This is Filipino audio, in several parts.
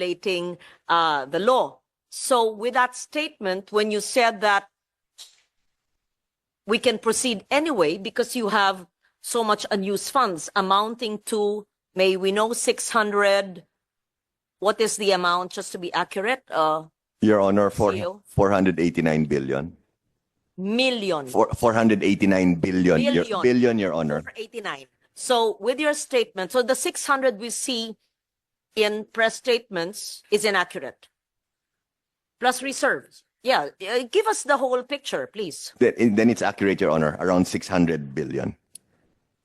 violating uh, the law. So with that statement, when you said that we can proceed anyway because you have so much unused funds amounting to, may we know, 600, what is the amount, just to be accurate? Uh, Your Honor, for CEO? 489 billion. million. For 489 billion. Your, Billion. billion, Your Honor. for 89. So with your statement, so the 600 we see in press statements is inaccurate. Plus reserves. Yeah, uh, give us the whole picture, please. Then, then it's accurate, Your Honor. Around 600 billion.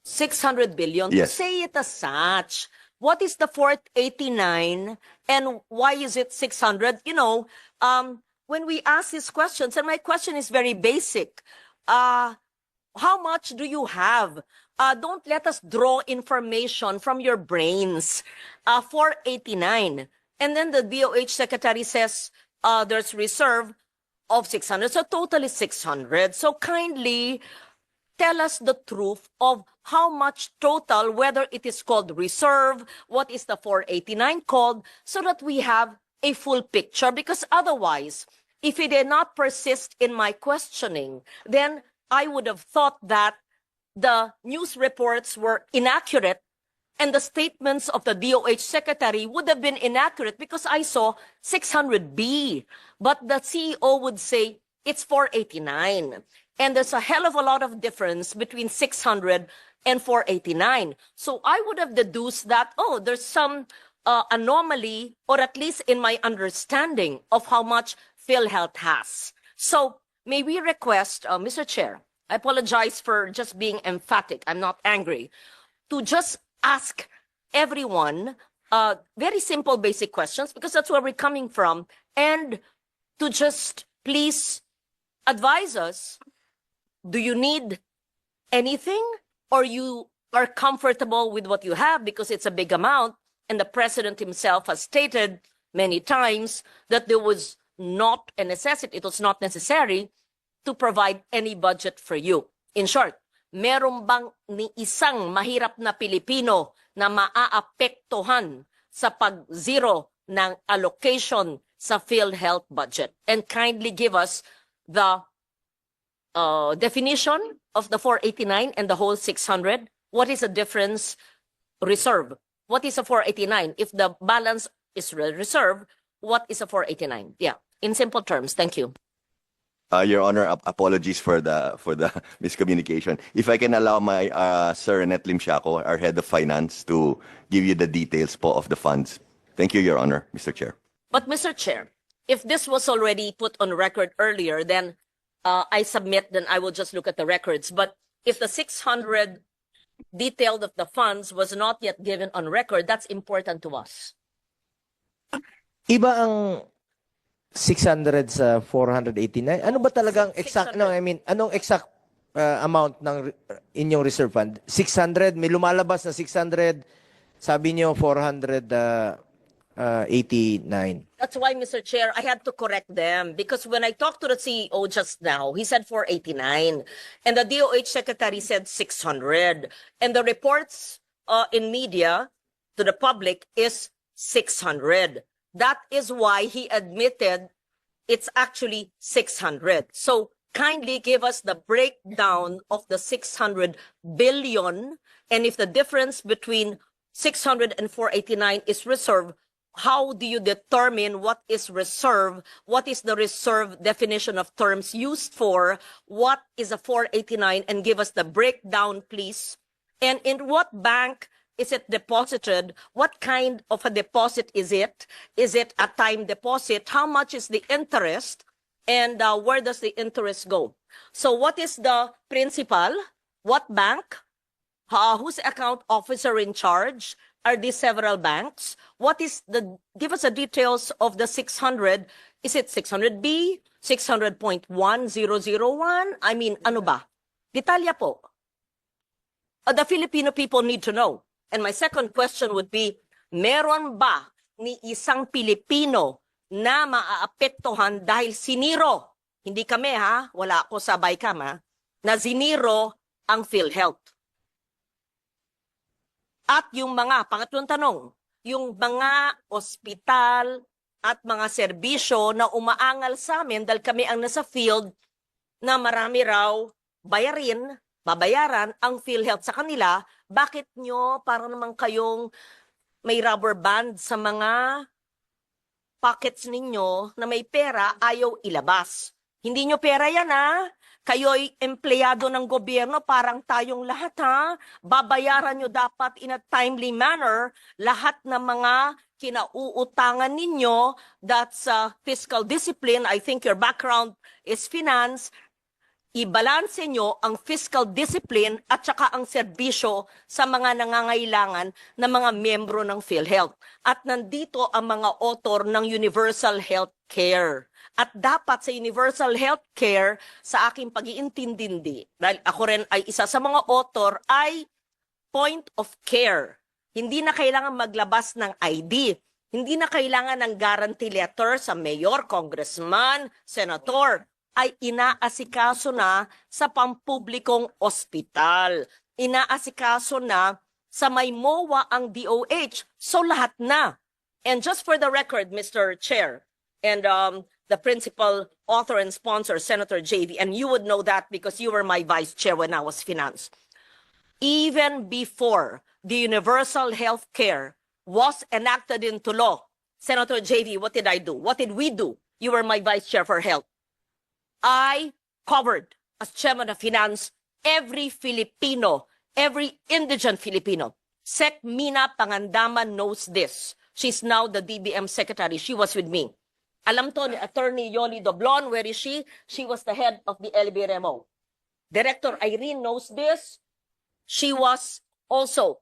600 billion. Yes. Say it as such, what is the 489 and why is it 600? You know, um, when we ask these questions, and my question is very basic, uh, how much do you have? Uh, don't let us draw information from your brains. Uh, 489. And then the DOH secretary says uh, there's reserve of 600. So total is 600. So kindly tell us the truth of how much total, whether it is called reserve, what is the 489 called, so that we have a full picture. Because otherwise, if it did not persist in my questioning, then I would have thought that the news reports were inaccurate and the statements of the DOH secretary would have been inaccurate because I saw 600B. But the CEO would say it's 489. And there's a hell of a lot of difference between 600 and 489. So I would have deduced that, oh, there's some uh, anomaly, or at least in my understanding of how much PhilHealth has. So may we request, uh, Mr. Chair, I apologize for just being emphatic. I'm not angry. To just ask everyone uh, very simple, basic questions because that's where we're coming from, and to just please advise us do you need anything or you are comfortable with what you have because it's a big amount and the president himself has stated many times that there was not a necessity it was not necessary to provide any budget for you in short meron bang ni isang mahirap na Pilipino na maaapektuhan sa pag-zero ng allocation sa PhilHealth budget and kindly give us the uh, definition of the 489 and the whole 600? What is the difference? Reserve. What is a 489? If the balance is re- reserve, what is a 489? Yeah, in simple terms. Thank you. Uh, Your Honor, ap- apologies for the for the miscommunication. If I can allow my uh, Sir Renet Limsiaco, our head of finance, to give you the details po of the funds. Thank you, Your Honor, Mr. Chair. But Mr. Chair, if this was already put on record earlier, then uh, I submit, then I will just look at the records. But if the 600 detailed of the funds was not yet given on record, that's important to us. Iba ang 600 sa 489. Ano ba talagang exact, no, I mean, anong exact uh, amount ng re- inyong reserve fund? 600, may lumalabas na 600, sabi niyo 489. That's why, Mr. Chair, I had to correct them because when I talked to the CEO just now, he said 489 and the DOH secretary said 600 and the reports uh, in media to the public is 600. That is why he admitted it's actually 600. So kindly give us the breakdown of the 600 billion and if the difference between 600 and 489 is reserve, how do you determine what is reserve? What is the reserve definition of terms used for? What is a 489? And give us the breakdown, please. And in what bank is it deposited? What kind of a deposit is it? Is it a time deposit? How much is the interest? And uh, where does the interest go? So what is the principal? What bank? Uh, who's account officer in charge? Are these several banks? What is the, give us the details of the 600. Is it 600B? 600.1001? I mean, ano ba? Detalya po. Uh, the Filipino people need to know. And my second question would be, meron ba ni isang Pilipino na maaapektuhan dahil siniro, hindi kami ha, wala ako sa BICAM ha, na siniro ang PhilHealth. At yung mga, pangatlong tanong, yung mga ospital at mga serbisyo na umaangal sa amin dahil kami ang nasa field na marami raw bayarin, babayaran ang PhilHealth sa kanila, bakit nyo para naman kayong may rubber band sa mga pockets ninyo na may pera ayaw ilabas? Hindi nyo pera yan ha? Kayo'y empleyado ng gobyerno, parang tayong lahat ha? Babayaran nyo dapat in a timely manner lahat ng mga kinauutangan ninyo. That's uh, fiscal discipline. I think your background is finance ibalanse nyo ang fiscal discipline at saka ang serbisyo sa mga nangangailangan ng mga miyembro ng PhilHealth. At nandito ang mga author ng Universal Health Care. At dapat sa Universal Health Care, sa aking pag-iintindindi, dahil ako rin ay isa sa mga author, ay point of care. Hindi na kailangan maglabas ng ID. Hindi na kailangan ng guarantee letter sa mayor, congressman, senator ay inaasikaso na sa pampublikong ospital. Inaasikaso na sa may MOA ang DOH. So lahat na. And just for the record, Mr. Chair, and um, the principal author and sponsor, Senator JV, and you would know that because you were my vice chair when I was finance. Even before the universal health care was enacted into law, Senator JV, what did I do? What did we do? You were my vice chair for health. I covered as chairman of finance every Filipino, every indigent Filipino. Sec Mina Pangandaman knows this. She's now the DBM secretary. She was with me. Alam to ni Attorney Yoli Doblon, where is she? She was the head of the LBRMO. Director Irene knows this. She was also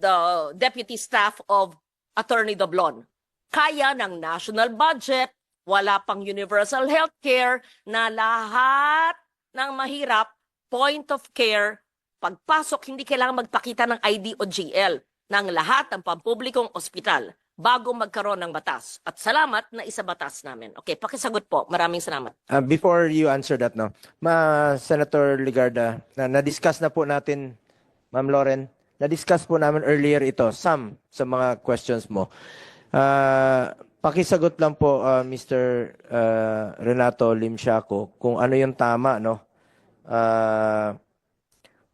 the deputy staff of Attorney Doblon. Kaya ng national budget, wala pang universal health care na lahat ng mahirap, point of care, pagpasok hindi kailangan magpakita ng ID o GL ng lahat ng pampublikong ospital bago magkaroon ng batas. At salamat na isa batas namin. Okay, pakisagot po. Maraming salamat. Uh, before you answer that, no, ma Senator Ligarda, na na-discuss na po natin, Ma'am Lauren, na-discuss po namin earlier ito, some sa mga questions mo. Uh, pakisagot lang po, uh, Mr. uh, Renato Limsiaco, kung ano yung tama, no? Uh,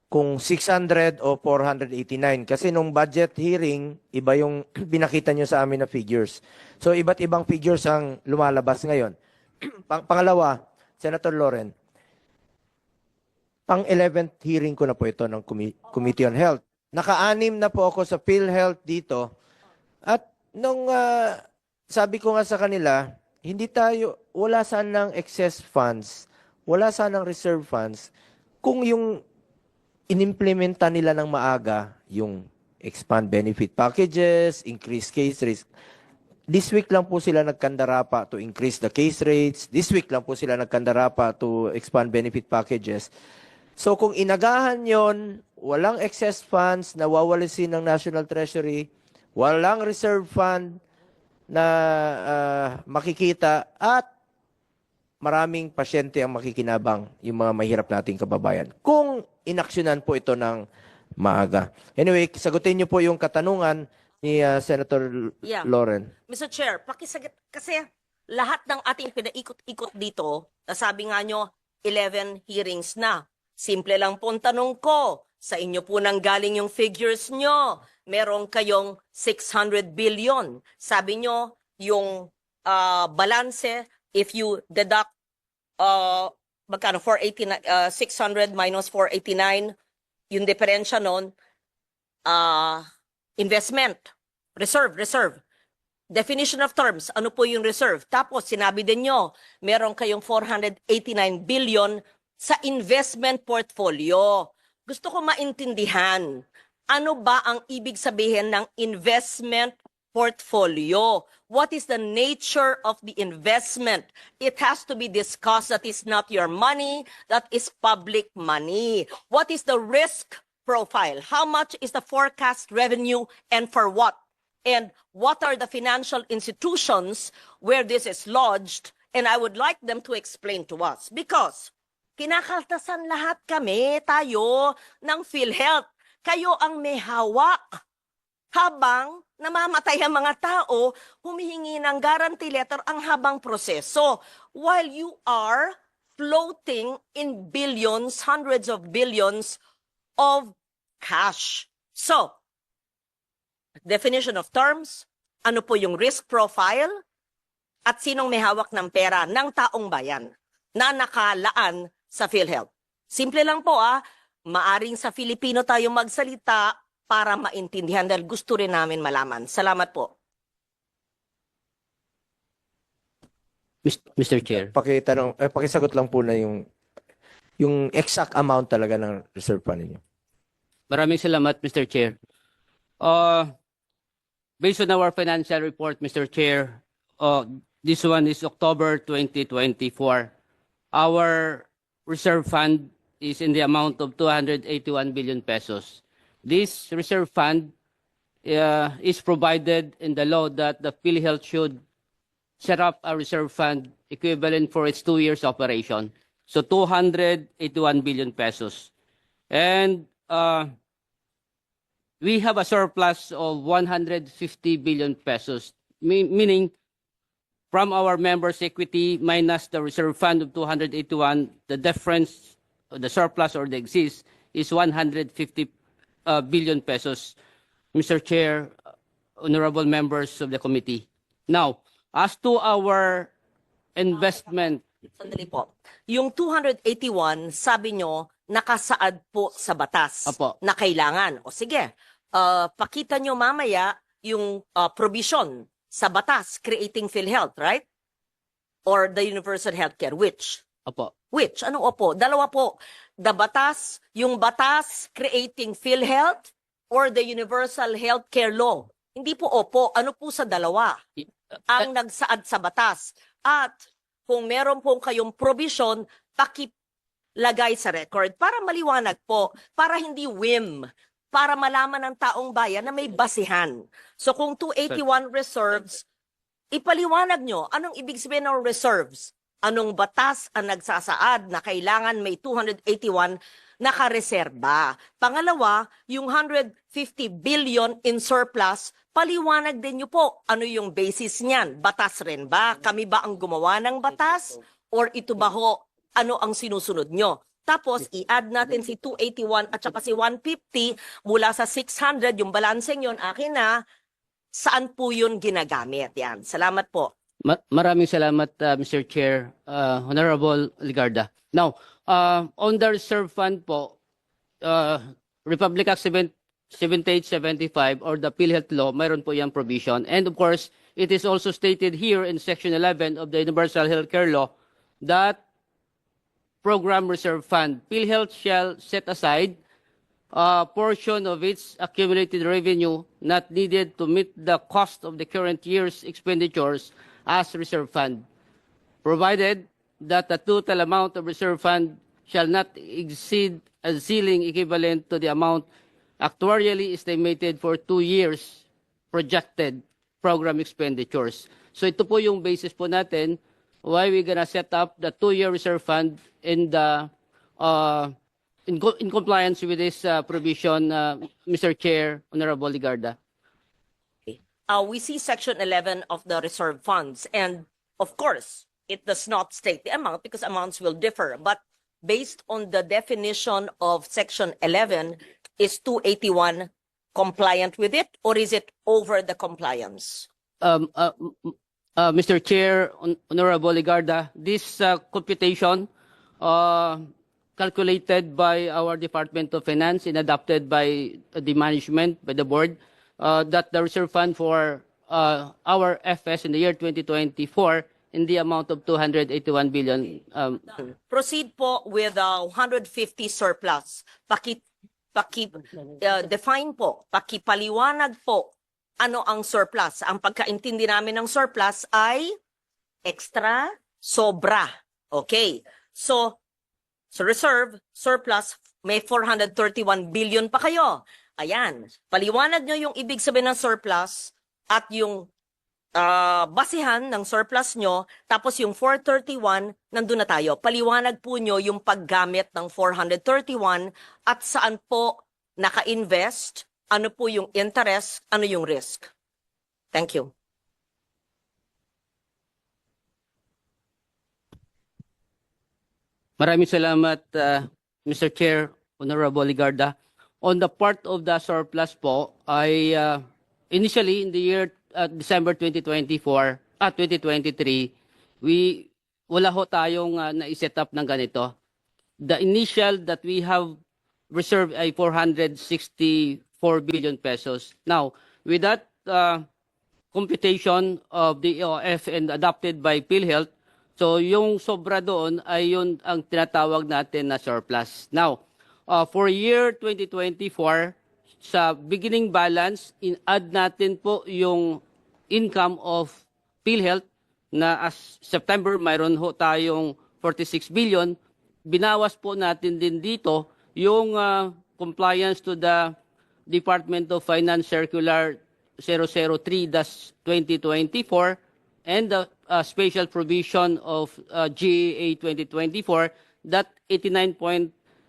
kung 600 o 489. Kasi nung budget hearing, iba yung binakita nyo sa amin na figures. So, iba't ibang figures ang lumalabas ngayon. Pang pangalawa, Senator Loren, pang 11th hearing ko na po ito ng Commi- Committee on Health. Naka-anim na po ako sa PhilHealth dito. At nung ah, sabi ko nga sa kanila, hindi tayo, wala sanang excess funds, wala sanang reserve funds, kung yung inimplementa nila ng maaga, yung expand benefit packages, increase case rates, This week lang po sila nagkandarapa to increase the case rates. This week lang po sila nagkandarapa to expand benefit packages. So kung inagahan yon, walang excess funds na wawalisin ng National Treasury, walang reserve fund na ah, makikita at maraming pasyente ang makikinabang yung mga mahirap nating kababayan. Kung inaksyonan po ito ng maaga. Anyway, sagutin niyo po yung katanungan ni ah, Senator Yeah. Lauren. Mr. Chair, pakisagot kasi lahat ng ating pinaikot-ikot dito, sabi nga nyo, 11 hearings na. Simple lang po ang tanong ko. Sa inyo po nang galing yung figures nyo. Meron kayong 600 billion. Sabi nyo, yung ah, balanse, if you deduct uh, magkano, 489, uh, 600 minus 489, yung diferensya nun, ah, investment, reserve, reserve. Definition of terms, ano po yung reserve? Tapos sinabi din nyo, meron kayong 489 billion sa investment portfolio. Gusto ko maintindihan, ano ba ang ibig sabihin ng investment portfolio? What is the nature of the investment? It has to be discussed that is not your money, that is public money. What is the risk profile? How much is the forecast revenue and for what? And what are the financial institutions where this is lodged? And I would like them to explain to us because kinakaltasan lahat kami, tayo, ng PhilHealth. Kayo ang may hawak habang namamatay ang mga tao, humihingi ng guarantee letter ang habang proseso. While you are floating in billions, hundreds of billions of cash. So, definition of terms, ano po yung risk profile, at sinong may hawak ng pera ng taong bayan na nakalaan sa PhilHealth. Simple lang po ah, maaring sa Filipino tayo magsalita para maintindihan dahil gusto rin namin malaman. Salamat po. Mr. Chair. Pakitanong, eh, pakisagot lang po na yung yung exact amount talaga ng reserve fund ninyo. Maraming salamat, Mr. Chair. Uh, based on our financial report, Mr. Chair, uh, this one is October 2024. Our reserve fund is in the amount of 281 billion pesos. This reserve fund uh, is provided in the law that the PhilHealth should set up a reserve fund equivalent for its two years operation. So 281 billion pesos. And uh, we have a surplus of 150 billion pesos, me- meaning from our members' equity minus the reserve fund of 281, the difference, the surplus or the excess is 150 uh, billion pesos. Mr. Chair, honorable members of the committee. Now, as to our investment Sandali po. Yung 281, sabi nyo, nakasaad po sa batas Apo. na kailangan. O sige, uh, pakita nyo mamaya yung uh, provision sa batas creating PhilHealth, right? Or the universal healthcare, which? Opo. Which? Ano opo? Dalawa po. The batas, yung batas creating PhilHealth or the universal healthcare law. Hindi po opo. Ano po sa dalawa? Ang nagsaad sa batas. At kung meron pong kayong provision, pakilagay sa record para maliwanag po, para hindi whim, para malaman ng taong bayan na may basihan. So kung 281 reserves, ipaliwanag nyo anong ibig sabihin ng reserves. Anong batas ang nagsasaad na kailangan may 281 nakareserba. Pangalawa, yung 150 billion in surplus, paliwanag din nyo po ano yung basis niyan. Batas rin ba? Kami ba ang gumawa ng batas? Or ito ba ho, ano ang sinusunod nyo? Tapos, i-add natin si 281 at saka si 150 mula sa 600, yung balanseng yun, akin na, saan po yun ginagamit? Yan. Salamat po. Ma- maraming salamat, uh, Mr. Chair, uh, Honorable Ligarda. Now, uh, on the reserve fund po, uh, Republic Act 7 7875 or the PhilHealth Law, mayroon po yung provision. And of course, it is also stated here in Section 11 of the Universal Healthcare Law that Program Reserve Fund, PhilHealth shall set aside a portion of its accumulated revenue not needed to meet the cost of the current year's expenditures as reserve fund, provided that the total amount of reserve fund shall not exceed a ceiling equivalent to the amount actuarially estimated for two years projected program expenditures. So ito po yung basis po natin why we gonna set up the two-year reserve fund in the uh, in, co- in compliance with this uh, provision, uh, Mr. Chair, Honorable Ligarda. Uh, we see Section 11 of the reserve funds, and of course, it does not state the amount because amounts will differ. But based on the definition of Section 11, is 281 compliant with it, or is it over the compliance? Um, uh, uh, Mr. Chair, Hon- Honorable Ligarda, this uh, computation uh, calculated by our Department of Finance and adopted by the management, by the board, uh, that the reserve fund for uh, our FS in the year 2024 in the amount of 281 billion. Um, Proceed po with uh, 150 surplus. Paki, paki, uh, define po, pakipaliwanag po ano ang surplus. Ang pagkaintindi namin ng surplus ay extra, sobra. Okay. So, sa reserve, surplus, may 431 billion pa kayo. Ayan. Paliwanag nyo yung ibig sabihin ng surplus at yung ah, basihan ng surplus nyo, tapos yung 431, nandun na tayo. Paliwanag po nyo yung paggamit ng 431 at saan po naka-invest ano po yung interest, ano yung risk. Thank you. Maraming salamat, uh, Mr. Chair, Honorable Ligarda. On the part of the surplus po, I uh, initially in the year uh, December 2024 at 2023, we wala ho tayong uh, na-set up ng ganito. The initial that we have reserved ay 464 billion pesos. Now, with that uh, computation of the EOF and adopted by PhilHealth, so yung sobra doon ay yun ang tinatawag natin na surplus. Now, uh, for year 2024, sa beginning balance, in-add natin po yung income of PhilHealth na as September mayroon ho tayong 46 billion. Binawas po natin din dito yung uh, compliance to the Department of Finance Circular 003-2024 and the uh, special provision of uh, GAA 2024 that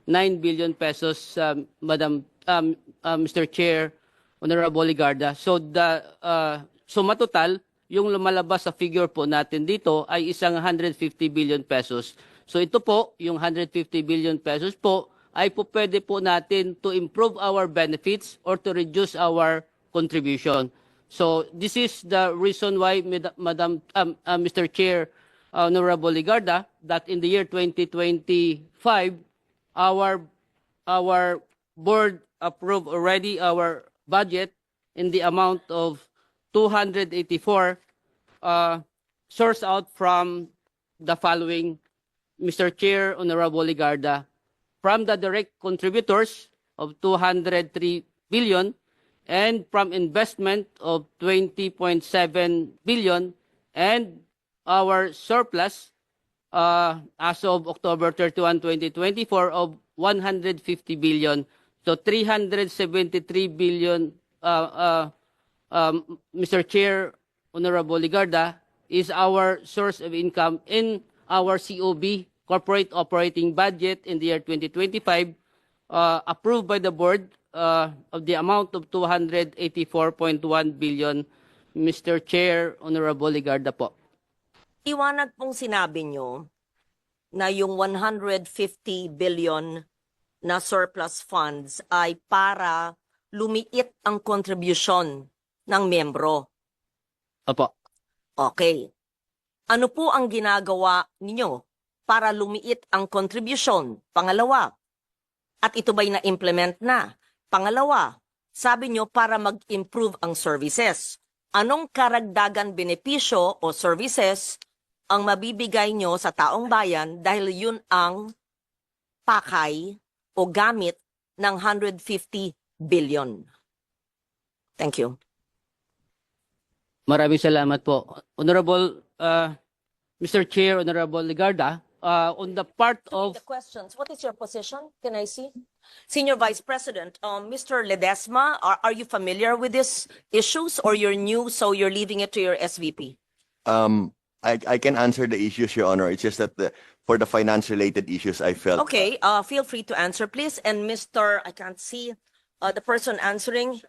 89.9 billion pesos, um, Madam, um, uh, Mr. Chair, Honorable Ligarda. So the uh, suma total, yung lumalabas sa figure po natin dito ay isang 150 billion pesos. So ito po, yung 150 billion pesos po, ay po pwede po natin to improve our benefits or to reduce our contribution. So this is the reason why, Mad- Madam, um, uh, Mr. Chair, Honorable Ligarda, that in the year 2025, our our board approved already our budget in the amount of 284 uh, source out from the following, Mr. Chair, Honorable Ligarda, from the direct contributors of 203 billion and from investment of 20.7 billion and our surplus uh, as of October 31, 2024 of 150 billion. So 373 billion, uh, uh, um, Mr. Chair, Honorable Ligarda, is our source of income in our COB, Corporate Operating Budget in the year 2025, uh, approved by the board uh, of the amount of 284.1 billion. Mr. Chair, Honorable Ligarda po. Iwanag pong sinabi nyo na yung 150 billion na surplus funds ay para lumiit ang contribution ng membro. Opo. Okay. Ano po ang ginagawa ninyo para lumiit ang contribution? Pangalawa, at ito ba'y na-implement na? Pangalawa, sabi nyo para mag-improve ang services. Anong karagdagan benepisyo o services ang mabibigay nyo sa taong bayan dahil yun ang pakay o gamit ng 150 billion? Thank you. Maraming salamat po. Honorable uh, Mr. Chair, Honorable Ligarda, uh, on the part of the questions. What is your position? Can I see? Senior Vice President, um, Mr. Ledesma, are, are you familiar with these issues or you're new, so you're leaving it to your SVP? Um, I, I can answer the issues, Your Honor. It's just that the, for the finance-related issues, I felt Okay, uh, feel free to answer, please. And Mr. I can't see, uh, the person answering,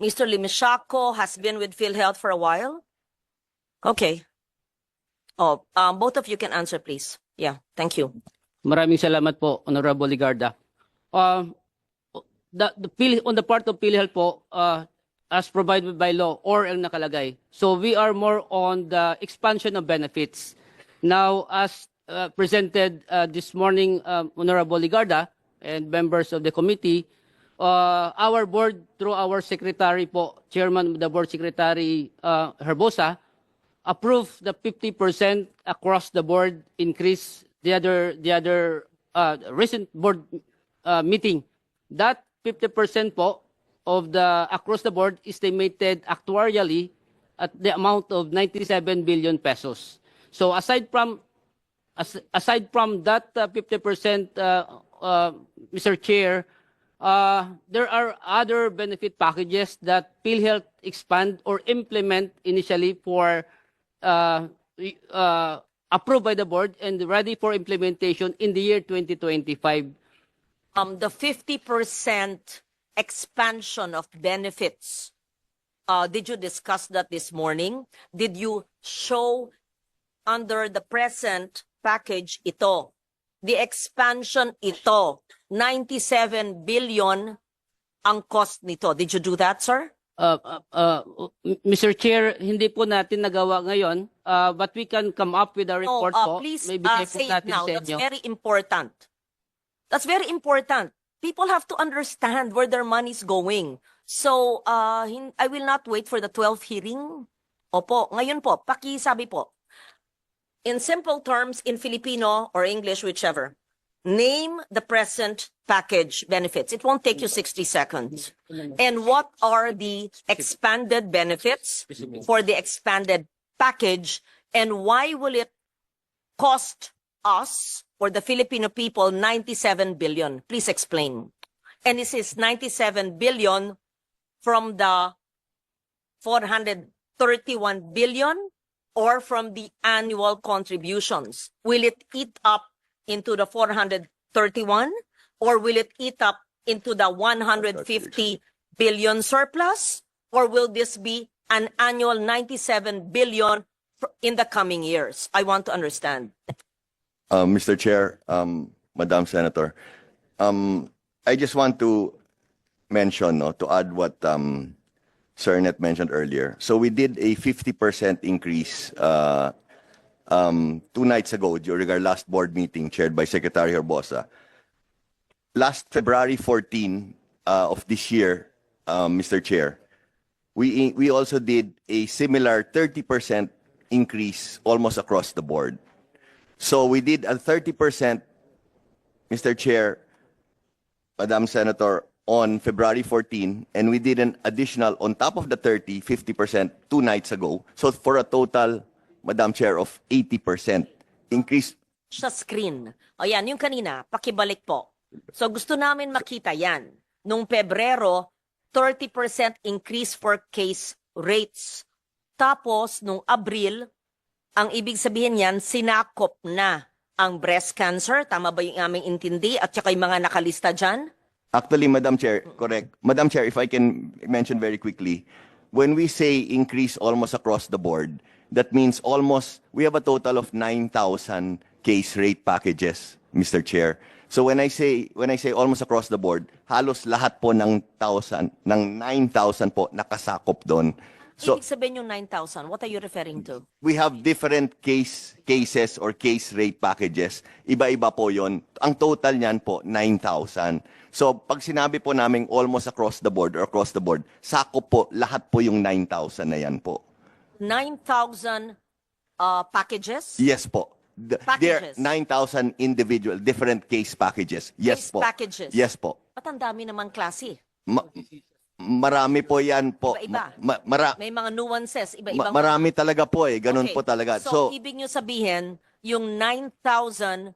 Mr. Limishaco has been with PhilHealth for a while? Okay. Oh, um, both of you can answer, please. Yeah, thank you. Maraming salamat po, Honorable Ligarda. Uh, the, the Pil- on the part of PhilHealth po, uh, as provided by law or ang nakalagay. So we are more on the expansion of benefits. Now, as uh, presented uh, this morning, um, Honorable Ligarda and members of the committee, uh, our board through our secretary po, chairman of the board secretary uh, Herbosa, approve the 50% across the board increase the other the other uh, recent board uh, meeting that 50% po of the across the board estimated actuarially at the amount of 97 billion pesos so aside from as, aside from that uh, 50% uh, uh, Mr. Chair uh, there are other benefit packages that PhilHealth expand or implement initially for uh, uh, approved by the board and ready for implementation in the year 2025. Um, the 50% expansion of benefits. Uh, did you discuss that this morning? Did you show under the present package ito? The expansion ito, 97 billion ang cost nito. Did you do that, sir? Uh, uh, uh, Mr. Chair, hindi po natin nagawa ngayon, uh, but we can come up with a No, report uh, po. please Maibigay uh, say it natin now. That's very important. That's very important. People have to understand where their money's going. So, uh, I will not wait for the 12th hearing. Opo, ngayon po, pakisabi po. In simple terms, in Filipino or English, whichever, name the present package benefits. It won't take you 60 seconds. And what are the expanded benefits for the expanded package? And why will it cost us or the Filipino people 97 billion? Please explain. And this is 97 billion from the 431 billion or from the annual contributions? Will it eat up into the 431 or will it eat up into the 150 billion surplus? Or will this be an annual 97 billion in the coming years? I want to understand. Uh, Mr. Chair, um, Madam Senator, um, I just want to mention, no, to add what um, Sir Net mentioned earlier. So we did a 50% increase uh, um, two nights ago during our last board meeting chaired by Secretary Herbosa. Last February 14 uh, of this year, um, Mr. Chair, we we also did a similar 30% increase almost across the board. So we did a 30%, Mr. Chair, Madam Senator, on February 14, and we did an additional, on top of the 30, 50% two nights ago. So for a total, Madam Chair, of 80% increase. sa screen. O yan, yung kanina, pakibalik po. So gusto namin makita yan. Nung Pebrero, 30% increase for case rates. Tapos, nung Abril, ang ibig sabihin yan, sinakop na ang breast cancer. Tama ba yung aming intindi? At saka yung mga nakalista dyan? Actually, Madam Chair, correct. Madam Chair, if I can mention very quickly, when we say increase almost across the board, that means almost, we have a total of 9,000 case rate packages, Mr. Chair. So when I say when I say almost across the board, halos lahat po ng 1,000 ng 9,000 po nakasakop doon. So ibig sabihin yung 9,000, what are you referring to? we have different case cases or case rate packages. Iba-iba po 'yon. Ang total niyan po 9,000. So pag sinabi po namin almost across the board or across the board, sakop po lahat po yung 9,000 na yan po. 9,000 uh, packages? Yes po. The, there Packages. 9,000 individual different case packages. Yes Case po. packages. Yes po. Ba't ang dami naman klase? Ma- marami po 'yan po. Iba-iba. Ma- mara- May mga nuances, ma- iba-ibang marami talaga po eh. Ganun Okay. po talaga. So, So, ibig nyo sabihin, yung 9,000,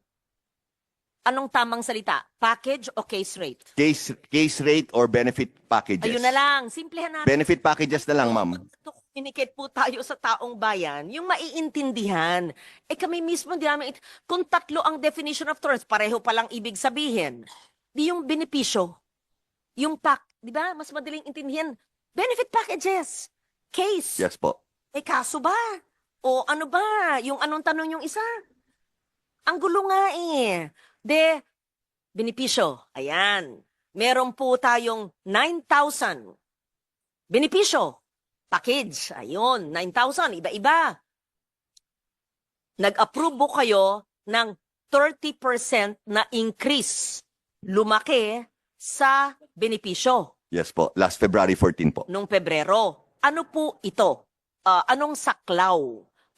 anong tamang salita? Package o case rate? case case rate or benefit packages. Ayun na lang. Simplihan natin. Benefit packages na lang, ma'am. To communicate po tayo sa taong bayan, yung maiintindihan. Eh kami mismo, di namin, it- kung tatlo ang definition of terms, pareho palang ibig sabihin. Di yung benepisyo, yung pack, di ba? Mas madaling intindihan. Benefit packages, case. Yes po. Eh, kaso ba? O ano ba? Yung anong tanong yung isa? Ang gulo nga eh. De, benepisyo. Ayan. Meron po tayong 9,000. Benepisyo. Package. Ayun, 9,000. Iba-iba. Nag-approve po kayo ng 30% na increase. Lumaki sa benepisyo Yes po. Last February 14 po. nung Pebrero. Ano po ito? Ah, anong saklaw?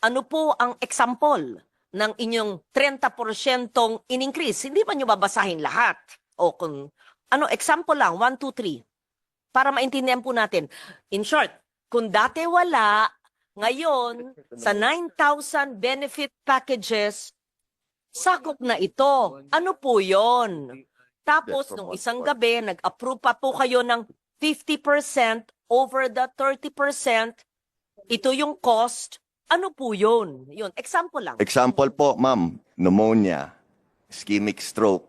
Ano po ang example ng inyong 30% in-increase? Hindi ba nyo babasahin lahat? O kung, ano, example lang, 1, 2, 3. Para maintindihan po natin. In short, kung dati wala, ngayon, sa 9,000 benefit packages, sakop na ito. Ano po yon? Tapos, nung isang gabi, nag-approve pa po kayo ng 50% over the 30%. Ito yung cost. Ano po yun? Yun, example lang. Example po, ma'am, pneumonia, ischemic stroke,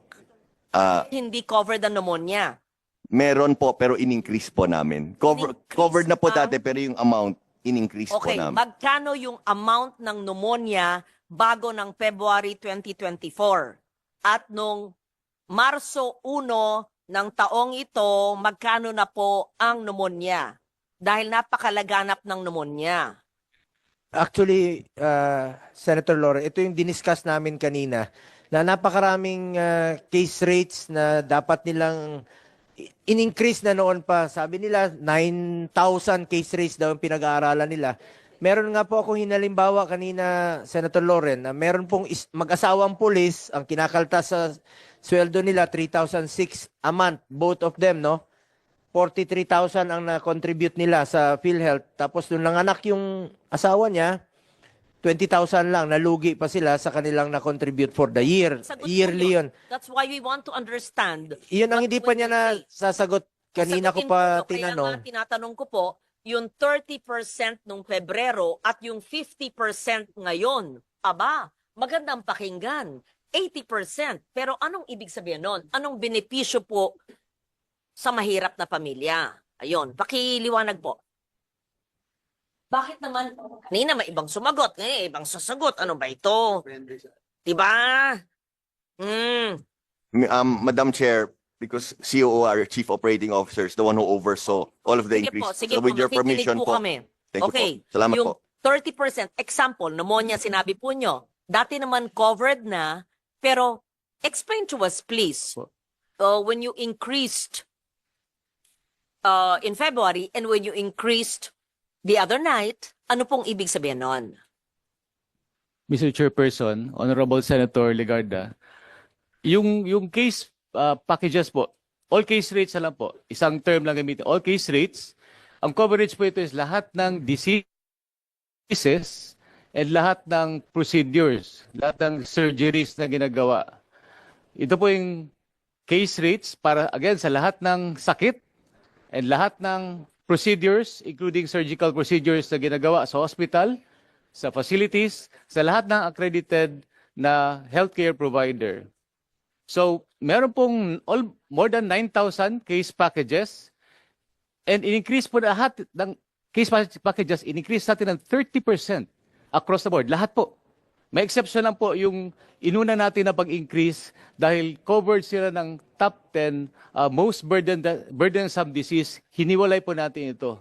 uh, Hindi cover the pneumonia. Meron po, pero in-increase po namin. Cover, In-increase covered na po ang- dati, pero yung amount, in-increase po Okay, namin. magkano yung amount ng pneumonia bago ng February 2024? At nung Marso 1 ng taong ito, magkano na po ang pneumonia? Dahil napakalaganap ng pneumonia. Actually, uh, Senator Lauren, ito yung diniscuss namin kanina na napakaraming uh, case rates na dapat nilang in-increase na noon pa. Sabi nila, 9,000 case rates daw ang pinag-aaralan nila. Meron nga po akong hinalimbawa kanina, Senator Lauren, na meron pong mag-asawang pulis, ang kinakaltas sa sweldo nila, 3,006 a month, both of them, no? 43,000 ang na-contribute nila sa PhilHealth. Tapos nung nanganak yung asawa niya, 20,000 lang, nalugi pa sila sa kanilang na-contribute for the year. Sagot po Yearly yun. That's why we want to understand. Iyon ang hindi pa niya na sasagot. Kanina ko pa Kaya tinanong. nga tinatanong ko po, yung 30% nung Pebrero at yung 50% ngayon, aba, magandang pakinggan. 80%. Pero anong ibig sabihin nun? Anong benepisyo po sa mahirap na pamilya? Ayun, pakiliwanag po. Bakit naman? Kanina may ibang sumagot, ngayon ibang sasagot. Ano ba ito? Diba? Hmm. Um, Madam Chair, because COO, Chief Operating Officer, is the one who oversaw all of the Sige increase. po, sige so po, with your makikinig permission po po, kami. thank okay, you po. Salamat yung po. 30%, example, pneumonia sinabi po nyo, dati naman covered na, pero explain to us please, uh, when you increased uh, in February and when you increased the other night, ano pong ibig sabihin nun? Mr. Chairperson, Honorable Senator Legarda, yung yung case uh, packages po, all case rates na lang po, isang term lang gamitin, all case rates, ang coverage po ito is lahat ng diseases and lahat ng procedures, lahat ng surgeries na ginagawa. Ito po yung case rates para again sa lahat ng sakit and lahat ng procedures, including surgical procedures na ginagawa sa hospital, sa facilities, sa lahat ng accredited na healthcare provider. So, meron pong all, more than 9,000 case packages and in-increase po lahat ng case pack- packages, in-increase natin ng 30% across the board. Lahat po. May exception lang po yung inuna natin na pag-increase dahil covered sila ng top 10 uh, most burden, burdensome disease. Hiniwalay po natin ito.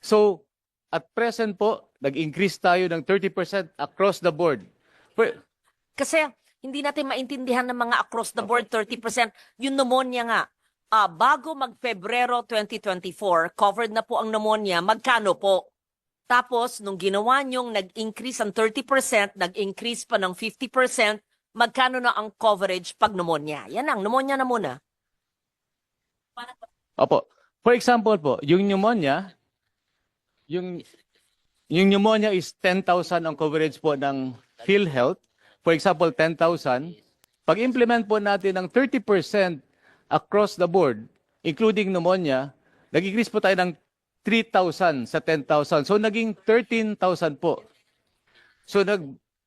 So, at present po, nag-increase tayo ng 30% across the board. Per- Kasi hindi natin maintindihan ng mga across the board 30%. Yung pneumonia nga, ah, bago mag-Febrero 2024, covered na po ang pneumonia, magkano po? Tapos, nung ginawa nyong nag-increase ang 30%, nag-increase pa ng 50%, magkano na ang coverage pag pneumonia? Yan ang, pneumonia na muna. Opo. For example po, yung pneumonia, yung yung pneumonia is 10,000 ang coverage po ng PhilHealth. For example, 10,000. Pag-implement po natin ng 30% across the board, including pneumonia, nag-increase po tayo ng 3,000 sa 10,000. So, naging 13,000 po. So, nag,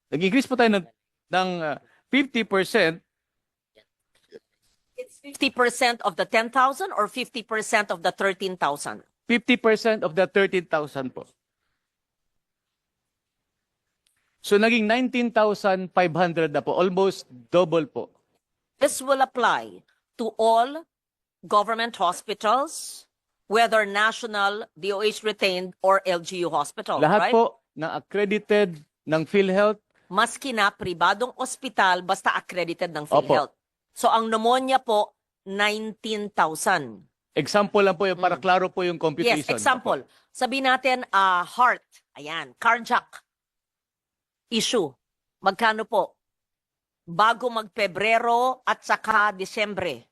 nag-increase po tayo ng, ng uh, 50% It's 50% of the 10,000 or 50% of the 13,000? 50% of the 13,000 po. So naging 19,500 na po, almost double po. This will apply to all government hospitals, whether national, DOH retained, or LGU hospital, Lahat right? po na accredited ng PhilHealth, Maski na pribadong ospital, basta accredited ng Opo. PhilHealth. So ang pneumonia po, 19,000. example lang po yung para klaro po yung computation. Yes, example. Sabihin natin, ah, heart, ayan, cardiac issue. Magkano po? Bago mag-Pebrero at saka Disyembre.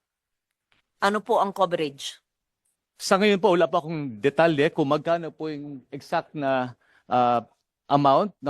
Ano po ang coverage? Sa ngayon po, wala pa akong detalye kung magkano po yung exact na ah, amount na